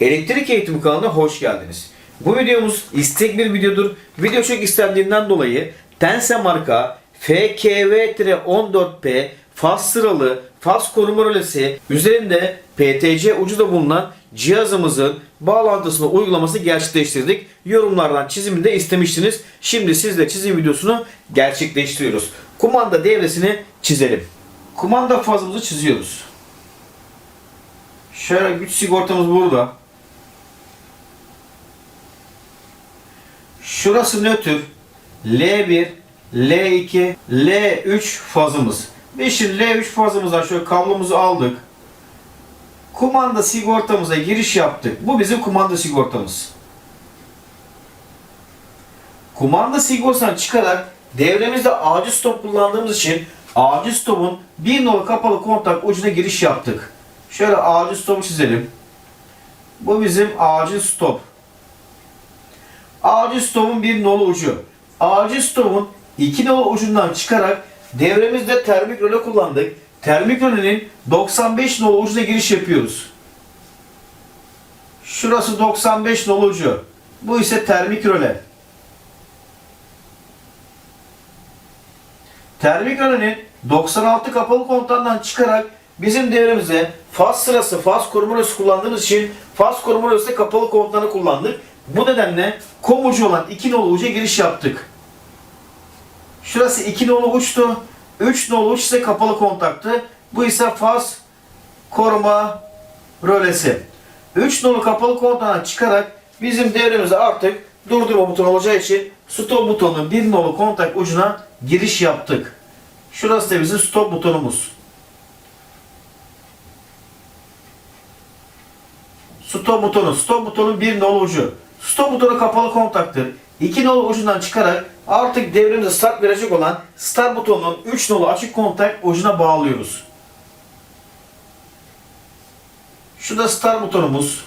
Elektrik Eğitimi kanalına hoş geldiniz. Bu videomuz istek bir videodur. Video çok istendiğinden dolayı Tense marka FKV-14P faz sıralı faz koruma rölesi üzerinde PTC ucu da bulunan cihazımızın bağlantısını uygulaması gerçekleştirdik. Yorumlardan çizimini de istemiştiniz. Şimdi sizle çizim videosunu gerçekleştiriyoruz. Kumanda devresini çizelim. Kumanda fazımızı çiziyoruz. Şöyle güç sigortamız burada. Şurası nötr. L1, L2, L3 fazımız. Ve şimdi L3 fazımızdan şöyle kablomuzu aldık. Kumanda sigortamıza giriş yaptık. Bu bizim kumanda sigortamız. Kumanda sigortasından çıkarak devremizde acil stop kullandığımız için acil stopun bir nolu kapalı kontak ucuna giriş yaptık. Şöyle acil stopu çizelim. Bu bizim acil stop. Acil stopun bir nolu ucu. Acil stopun iki nolu ucundan çıkarak devremizde termik röle kullandık. Termik rölenin 95 nolu ucuna giriş yapıyoruz. Şurası 95 nolu ucu. Bu ise termik röle. Termik rölenin 96 kapalı kontağından çıkarak bizim devremize faz sırası faz koruma kullandığımız için faz koruma kapalı kontağını kullandık. Bu nedenle kom ucu olan 2 nolu uca giriş yaptık. Şurası 2 nolu uçtu. 3 nolu uç ise kapalı kontaktı. Bu ise faz koruma rölesi. 3 nolu kapalı kontağından çıkarak bizim devremize artık durdurma butonu olacağı için stop butonunun 1 nolu kontak ucuna giriş yaptık. Şurası da bizim stop butonumuz. Stop butonu. Stop butonun bir nolu ucu. Stop butonu kapalı kontaktır. İki nolu ucundan çıkarak artık devremize start verecek olan start butonunun 3 nolu açık kontak ucuna bağlıyoruz. Şu start butonumuz.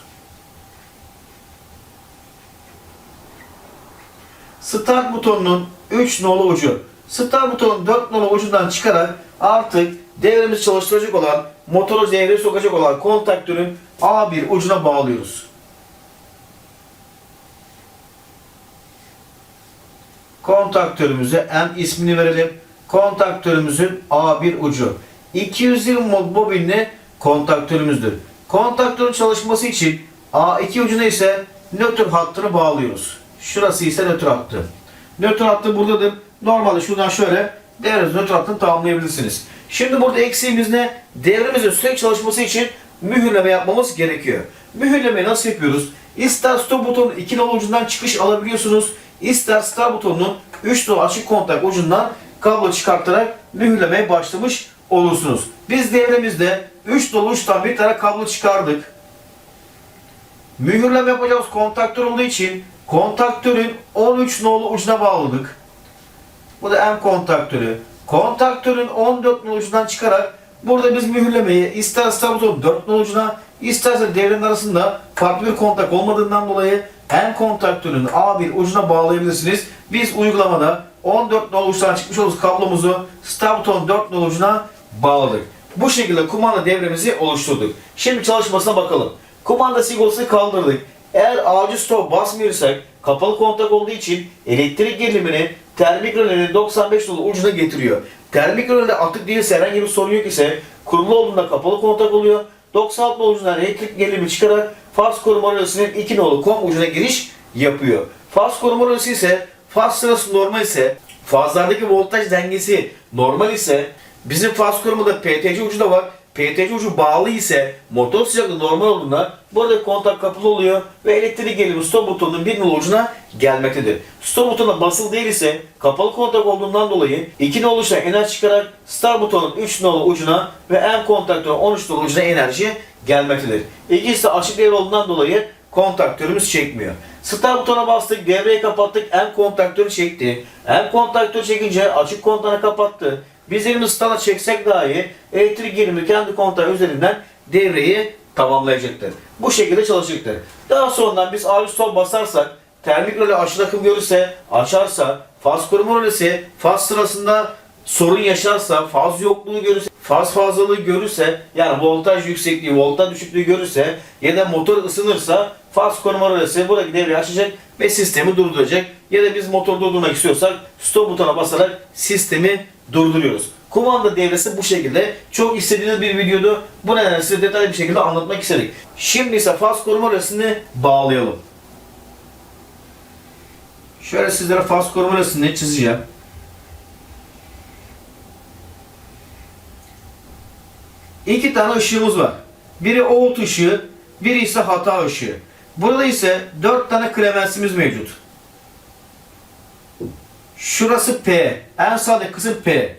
Start butonunun 3 nolu ucu. Start butonun 4 nolu ucundan çıkarak artık devremizi çalıştıracak olan motoru devreye sokacak olan kontaktörün A1 ucuna bağlıyoruz. Kontaktörümüze M ismini verelim. Kontaktörümüzün A1 ucu. 220 volt bobinli kontaktörümüzdür. Kontaktörün çalışması için A2 ucuna ise nötr hattını bağlıyoruz. Şurası ise nötr hattı. Nötr hattı buradadır. Normalde şuradan şöyle devremiz nötr hattını tamamlayabilirsiniz. Şimdi burada eksiğimiz ne? Devremizin sürekli çalışması için mühürleme yapmamız gerekiyor. Mühürlemeyi nasıl yapıyoruz? İster stop butonun iki nolu ucundan çıkış alabiliyorsunuz. İster start butonunun 3 nolu açık kontak ucundan kablo çıkartarak mühürlemeye başlamış olursunuz. Biz devremizde 3 nolu uçtan bir tane kablo çıkardık. Mühürleme yapacağımız kontaktör olduğu için kontaktörün 13 nolu ucuna bağladık. Bu da M kontaktörü. Kontaktörün 14 nolu ucundan çıkarak burada biz mühürlemeyi ister butonun 4 nolu ucuna isterse devrenin arasında farklı bir kontak olmadığından dolayı M kontaktörün A1 ucuna bağlayabilirsiniz. Biz uygulamada 14 nolu uçtan çıkmış olduğumuz kablomuzu start butonun 4 nolu ucuna bağladık. Bu şekilde kumanda devremizi oluşturduk. Şimdi çalışmasına bakalım. Kumanda sigortasını kaldırdık. Eğer acil stop basmıyorsak kapalı kontak olduğu için elektrik gerilimini termik rölenin 95 nolu ucuna getiriyor. Termik rölede atık değilse herhangi bir sorun yok ise kurulu olduğunda kapalı kontak oluyor. 96 nolu ucundan elektrik gerilimi çıkarak faz koruma rölesinin 2 nolu kom ucuna giriş yapıyor. Faz koruma rölesi ise faz sırası normal ise fazlardaki voltaj dengesi normal ise bizim faz korumada PTC ucu da var. PTC ucu bağlı ise motor sıcaklığı normal olduğunda burada kontak kapalı oluyor ve elektrik gerilimi stop butonunun bir nolu ucuna gelmektedir. Stop butonuna basılı değil ise kapalı kontak olduğundan dolayı 2 nolu uçtan enerji çıkarak start butonun 3 nolu ucuna ve M kontaktörün 13 nolu ucuna enerji gelmektedir. İkisi de açık devre olduğundan dolayı kontaktörümüz çekmiyor. Start butona bastık, devreyi kapattık, M kontaktörü çekti. M kontaktörü çekince açık kontağını kapattı. Biz elimizi start'a çeksek dahi elektrik gerilimi kendi kontağı üzerinden devreyi tamamlayacaktır. Bu şekilde çalışacaktır. Daha sonradan biz ağrı stop basarsak, termik röle aşırı akım görürse, açarsa, faz koruma rölesi faz sırasında sorun yaşarsa, faz yokluğu görürse, faz fazlalığı görürse yani voltaj yüksekliği, voltaj düşüklüğü görürse ya da motor ısınırsa faz koruma rölesi buradaki devreyi açacak ve sistemi durduracak. Ya da biz motor durdurmak istiyorsak stop butona basarak sistemi durduruyoruz. Kumanda devresi bu şekilde. Çok istediğiniz bir videodu. Bu nedenle size detaylı bir şekilde anlatmak istedik. Şimdi ise faz koruma rölesini bağlayalım. Şöyle sizlere faz koruma rölesini çizeceğim. İki tane ışığımız var. Biri out ışığı, biri ise hata ışığı. Burada ise dört tane klemensimiz mevcut. Şurası P. En sağdaki kısım P.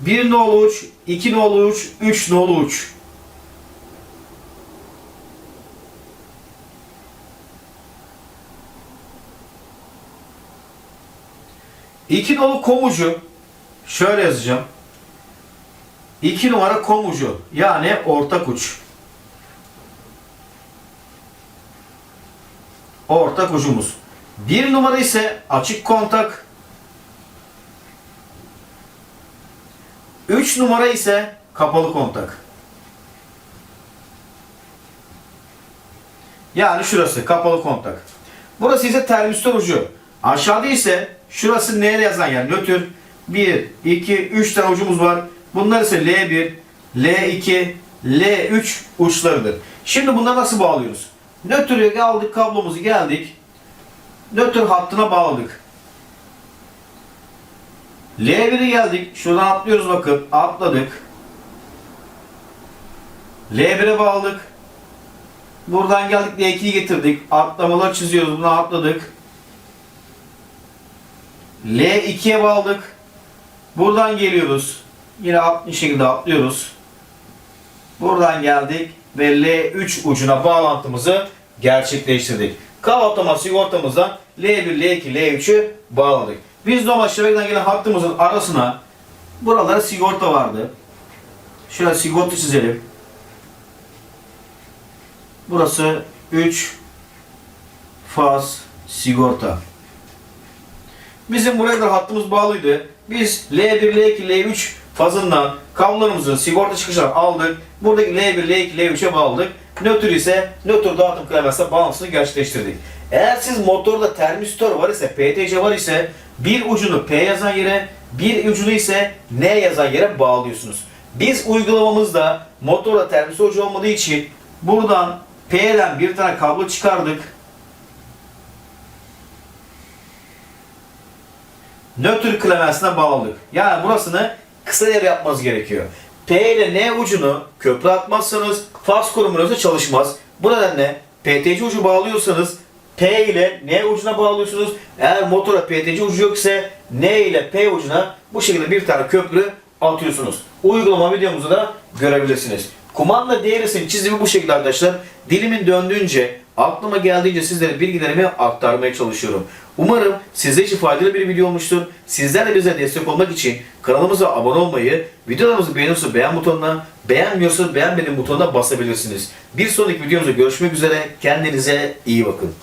1 nolu uç, 2 nolu uç, 3 nolu uç. İki nolu komucu. Şöyle yazacağım. 2 numara komucu yani ortak uç. Ortak ucumuz. 1 numara ise açık kontak. 3 numara ise kapalı kontak. Yani şurası kapalı kontak. Burası ise termistör ucu. Aşağıda ise şurası N'ye yazan yer nötr. 1, 2, 3 tane ucumuz var. Bunlar ise L1, L2, L3 uçlarıdır. Şimdi bunları nasıl bağlıyoruz? Nötr'e aldık kablomuzu geldik. Nötr hattına bağladık. L1'e geldik. Şuradan atlıyoruz bakın. Atladık. L1'e bağladık. Buradan geldik L2'yi getirdik. Atlamalar çiziyoruz. Buna atladık. L2'ye bağladık. Buradan geliyoruz. Yine aynı şekilde atlıyoruz. Buradan geldik ve L3 ucuna bağlantımızı gerçekleştirdik. Kapatlama sigortamızdan L1, L2, L3'ü bağladık. Normal şebekeden gelen hattımızın arasına buralara sigorta vardı. Şöyle sigorta çizelim. Burası 3 faz sigorta. Bizim buraya da hattımız bağlıydı. Biz L1, L2, L3 fazından kablolarımızı sigorta çıkışından aldık. Buradaki L1, L2, L3'e bağladık. Nötr ise nötr dağıtım klavyesinə bağlantısını gerçekleştirdik. Eğer siz motorda termistör var ise, PTC var ise bir ucunu P yazan yere, bir ucunu ise N yazan yere bağlıyorsunuz. Biz uygulamamızda motorda termistör ucu olmadığı için buradan P'den bir tane kablo çıkardık. nötr klemensine bağladık. Yani burasını kısa devre yapmanız gerekiyor. P ile N ucunu köprü atmazsanız faz korumunuzu çalışmaz. Bu nedenle PTC ucu bağlıyorsanız P ile N ucuna bağlıyorsunuz. Eğer motora PTC ucu yok ise N ile P ucuna bu şekilde bir tane köprü atıyorsunuz. Uygulama videomuzu da görebilirsiniz. Kumanda değerisinin çizimi bu şekilde arkadaşlar. Dilimin döndüğünce, aklıma geldiğince sizlere bilgilerimi aktarmaya çalışıyorum. Umarım sizler için faydalı bir video olmuştur. Sizler de bize destek olmak için kanalımıza abone olmayı, videolarımızı beğeniyorsanız beğen butonuna, beğenmiyorsanız beğenmedim butonuna basabilirsiniz. Bir sonraki videomuzda görüşmek üzere. Kendinize iyi bakın.